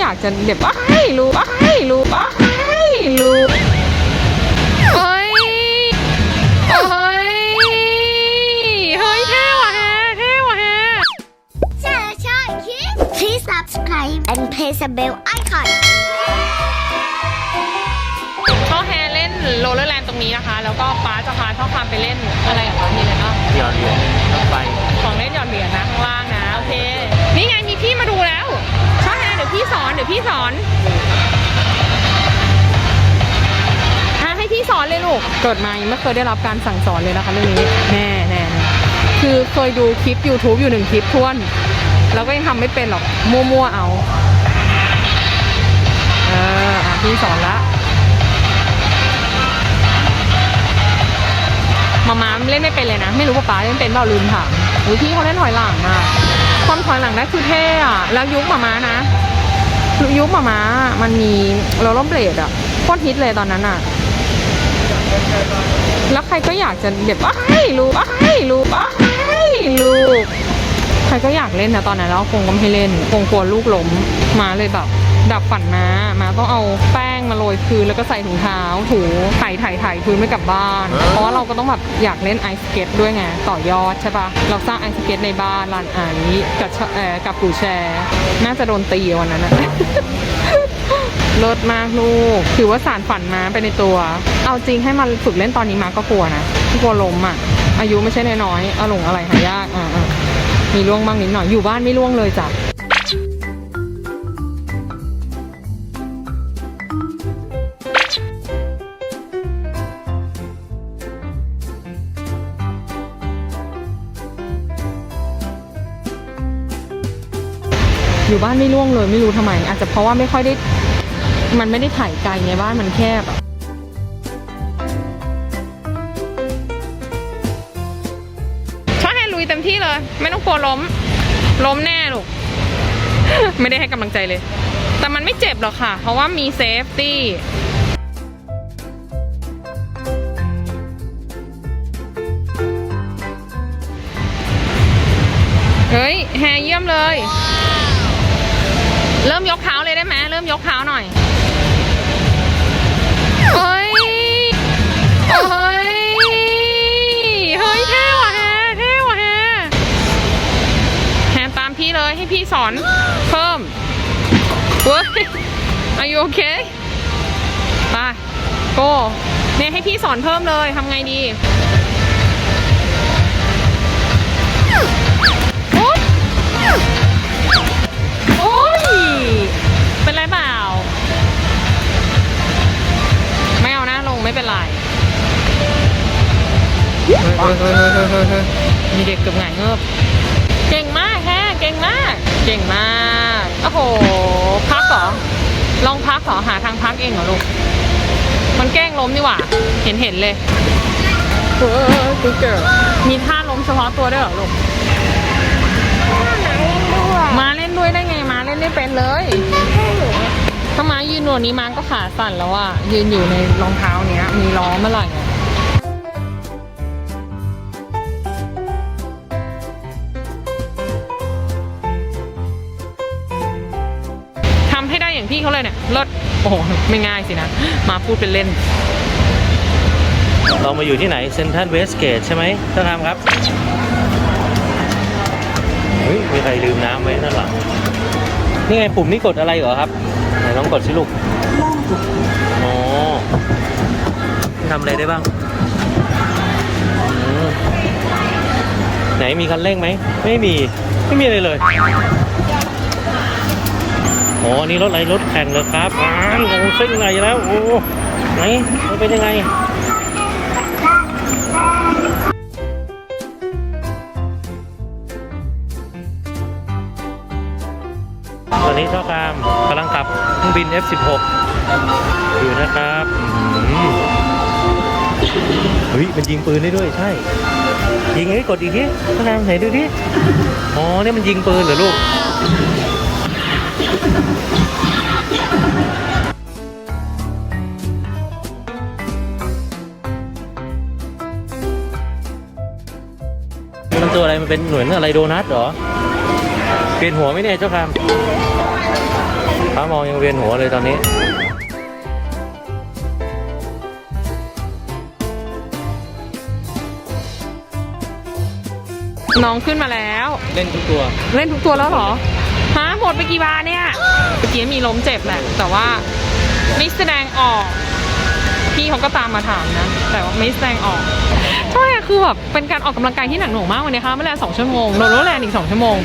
อยากจะเด็บว่าให้รู้ว่าให้รู้ว่าให้รู้เฮ้ยเฮ้ยเฮ้ยเท่ว่ะแฮเท่ว่ะแฮ Please subscribe and press the bell icon. ช่อแฮเล่นโรลเลอร์แลนด์ตรงนี้นะคะ แล้วก็ป้าจะพาช่อคามไปเล่นอะไรองเงี้ยมีอะไรบ้างหยอดเหรียญรถไฟของเล่นหยอดเหรียญนะข้างล่างนะ โอเค นี่ไงมีพี่มาดูแล้ว พี่สอนเดี๋ยวพี่สอนอะให้พี่สอนเลยลูกเกิดมายังไม่เคยได้รับการสั่งสอนเลยนะคะเรื่องนี้แน่แน่คือเคยดูคลิป YouTube อยู่หนึ่งคลิปท้วน แล้วก็ยังทำไม่เป็นหรอก มั่วๆเอา เอออะพี่สอนละมาม้าเล่นไม่เป็นเลยนะ ไม่รู้ป๊าป๊าเล่นเป็นเปล่าลืมถามอุ้ยพี่เขาเล่นถอยหลังอะความถอยหลังได้คือเท่อะแล้วยุคมาม้านะ ยุคมามามันมีโรลลอร์เบลดอะโคตรฮิตเลยตอนนั้นอะแล้วใครก็อยากจะแบบว่าให้ลูกว่าให้ลูกว่าให้ลูก ใครก็อยากเล่นนะตอนนั้นแล้วคงก็ไม่เล่นคงกลัวลูกล้มมาเลยแบบ ดับฝันมามาต้องเอาแป้งมาโรยพื้นแล้วก็ใส่ถุงเท้าถูไถไถไถพื้นไม่กลับบ้าน เพราะว่าเราก็ต้องแบบอยากเล่นไอซ์สเก็ตด้วยไงต่อยอดใช่ปะเราสร้างไอซ์สเก็ตในบ้านลานไอซ์กับชเอ่อกับปู่แชร์ น่าจะโดนตีวันนั้นนะเลิศมากลูก ถือว่าสารฝันมาไปในตัว เอาจริงให้มาฝึกเล่นตอนนี้มาก็กลัวนะกลัวล้มอะ อายุไม่ใช่น้อยๆเอาหลงอะไรหายากอ่าๆมีล่วงบ้างนิดหน่อย อยู่บ้านไม่ล่วงเลยจ้ะ อยู่บ้านไม่ล่วงเลยไม่รู้ทำไม อาจจะเพราะว่าไม่ค่อยได้ มันไม่ได้ถ่ายไกลไงบ้านมันแคบอะชอบให้ลุยเต็มที่เลย ไม่ต้องกลัวล้ม ล้มแน่ลูก ไม่ได้ให้กำลังใจเลย แต่มันไม่เจ็บหรอกค่ะ เพราะว่ามีเซฟตี้เฮ้ย แฮเยี่ยมเลย เริ่มยกเท้าเลยได้ไหมเริ่มยกเท้าหน่อยเฮ้ยเฮ้ยเฮ้ยเท่ว่ะแฮเท่ว่ะแฮแฮตามพี่เลยให้พี่สอนเพิ่มเว้ย Are you okay ไปโก้เนี่ยให้พี่สอนเพิ่มเลยทำไงดี เฮ้ยเฮ้ยเฮ้ยเฮ้ยเฮ้ยมีเด็กเกือบหงายเงือบเก่งมากแฮะเก่งมาก เก่งมากโอ้โหพักเหรอลองพักเหรอหาทางพักเองเหรอลูกมันแกล้งล้มนี่หว่าเห็นเห็นเลยเออกูเกิดมีท่าล้มเฉพาะตัวด้วยเหรอลูกมาเล่นด้วยได้ไงมาเล่นไม่เป็นเลยถ้ามายืนหนวดนี้มาก็ขาสั่นแล้วอะยืนอยู่ในรองเท้าเนี้ย มีล้อเมื่อไหร่ ทำให้ได้อย่างพี่เขาเลยเนี่ยเลิศโอ้โหไม่ง่ายสินะ มาพูดเป็นเล่น เรามาอยู่ที่ไหนเซนทรัลเวสเกตใช่ไหมท่านทำครับ เฮ้ย มีใครลืมน้ำไว้ด้านหลัง นี่ไงปุ่มนี้กดอะไรเหรอครับ ไหนลองกดสิลูกโอ๋อทำอะไรได้บ้างไหนมีคันเร่งไหม ไม่มี ไม่มีอะไรเลย อ๋อนี่รถอะไรรถแข่งเลยครับอ้าวลงซิ่งไงแล้ว โอ้ไหนมันเป็นยังไงตอนนี้เท่ากามกำลังขับเครื่องบิน F16 อยู่นะครับอืมเฮ้ยมันยิงปืนได้ด้วยใช่ ยิงไอ้กดอีกทีเท่ากามไหนดูดิอ๋อเนี่ยมันยิงปืนเหรอลูก มันตัวอะไรมันเป็นเหมือนอะไรโดนัทเหรอเปลี่ยนหัวไหมเนี่ยเจ้าคำป้ามองยังเวียนหัวเลยตอนนี้น้องขึ้นมาแล้ว เล่นทุกตัว เล่นทุกตัวแล้วเหรอฮะหม ดไปกี่บาทเนี่ยเมื่อกี้มีล้มเจ็บแหละแต่ว่าไม่แสดงออก พี่เขาก็ตามมาถามนะ แต่ว่าไม่แสดงออกใช่อะคือแบบเป็นการออกกำลังกายที่หนักหน่วงมากวันนี้ค่ะไม่แล้วสองชั่วโมงโรลเลอร์แลนด์อีกสองชั่วโมง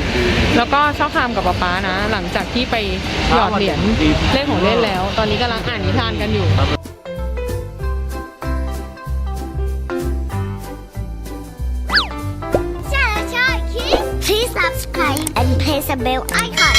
แล้วก็ชอบทำกับป๊าป๊านะ หลังจากที่ไปหยอดเหรียญเล่นของเล่นแล้ว ตอนนี้กำลังอ่านนิทานกันอยู่ใช่แล้วใช่คิด Please subscribe and press the bell icon